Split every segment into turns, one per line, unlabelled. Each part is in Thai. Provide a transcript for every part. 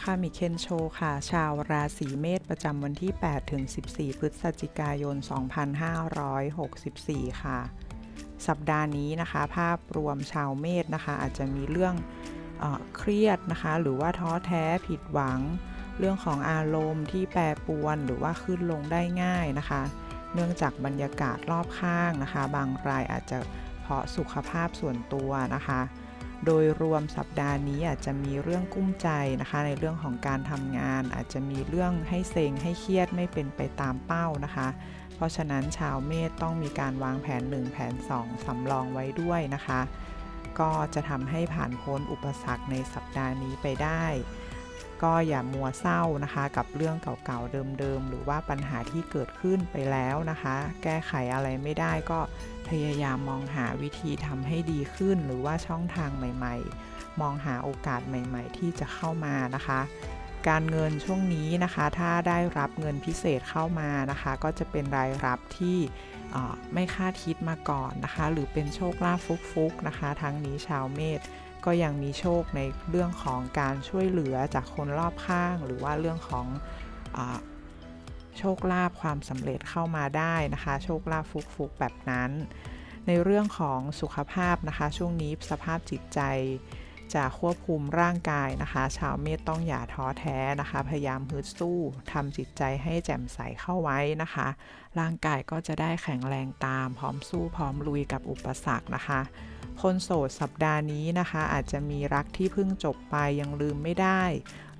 คามิเคนโชค่ะ ชาวราศีเมษประจำวันที่ 8 ถึง 14 พฤศจิกายน 2564 ค่ะ สัปดาห์นี้นะคะ ภาพรวมชาวเมษนะคะ อาจจะมีเรื่องเออเครียดนะคะ หรือว่าท้อแท้ผิดหวัง เรื่องของอารมณ์ที่แปรปรวนหรือว่าขึ้นลงได้ง่ายนะคะ เนื่องจากบรรยากาศรอบข้างนะคะ บางรายอาจจะเพราะสุขภาพส่วนตัวนะคะ โดยรวมสัปดาห์นี้อาจจะมีเรื่องกุ้มใจนะคะ ในเรื่องของการทำงาน อาจจะมีเรื่องให้เซ็งให้เครียดไม่เป็นไปตามเป้านะคะ เพราะฉะนั้นชาวเมษต้องมีการวางแผน 1 แผน 2 สำรองไว้ด้วยนะคะ ก็จะทำให้ผ่านพ้นอุปสรรคในสัปดาห์นี้ไปได้ ก็อย่ามัวเศร้านะคะ กับเรื่องเก่าๆเดิมๆ หรือว่าปัญหาที่เกิดขึ้นไปแล้วนะคะ แก้ไขอะไรไม่ได้ก็พยายามมองหาวิธีทำให้ดีขึ้น หรือว่าช่องทางใหม่ ๆ มองหาโอกาสใหม่ ๆ ที่จะเข้ามานะคะการเงินช่วงนี้นะคะ ถ้าได้รับเงินพิเศษเข้ามานะคะ ก็จะเป็นรายรับที่ไม่คาดคิดมาก่อนนะคะ หรือเป็นโชคลาภฟุกๆนะคะ ทั้งนี้ชาวเมษ ก็ยังมีโชคในเรื่องของการช่วยเหลือจากคนรอบข้าง หรือว่าเรื่องของอโชคลาภความสำเร็จเข้ามาได้นะคะ โชคลาภฟุกๆแบบนั้น ในเรื่องของสุขภาพนะคะ ช่วงนี้สภาพจิตใจ จะควบคุมร่างกายนะคะ ชาวเมษต้องอย่าท้อแท้นะคะ พยายามฮึดสู้ทำจิตใจให้แจ่มใสเข้าไว้นะคะ ร่างกายก็จะได้แข็งแรงตาม พร้อมสู้พร้อมลุยกับอุปสรรคนะคะคนโสดสัปดาห์นี้นะคะ อาจจะมีรักที่เพิ่งจบไปยังลืมไม่ได้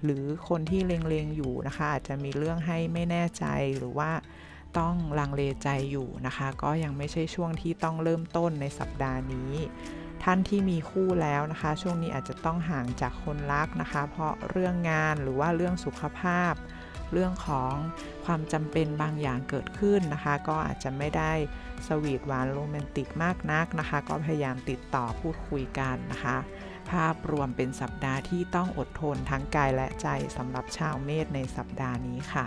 หรือคนที่เลงๆอยู่นะคะ อาจจะมีเรื่องให้ไม่แน่ใจหรือว่าต้องลังเลใจอยู่นะคะ ก็ยังไม่ใช่ช่วงที่ต้องเริ่มต้นในสัปดาห์นี้ ท่านที่มีคู่แล้วนะคะ ช่วงนี้อาจจะต้องห่างจากคนรักนะคะ เพราะเรื่องงานหรือว่าเรื่องสุขภาพ เรื่องของความจำเป็นบางอย่างเกิดขึ้นนะคะ ก็อาจจะไม่ได้สวีทหวานโรแมนติกมากนักนะคะ ก็พยายามติดต่อพูดคุยกันนะคะ ภาพรวมเป็นสัปดาห์ที่ต้องอดทนทั้งกายและใจสำหรับชาวเมษในสัปดาห์นี้ค่ะ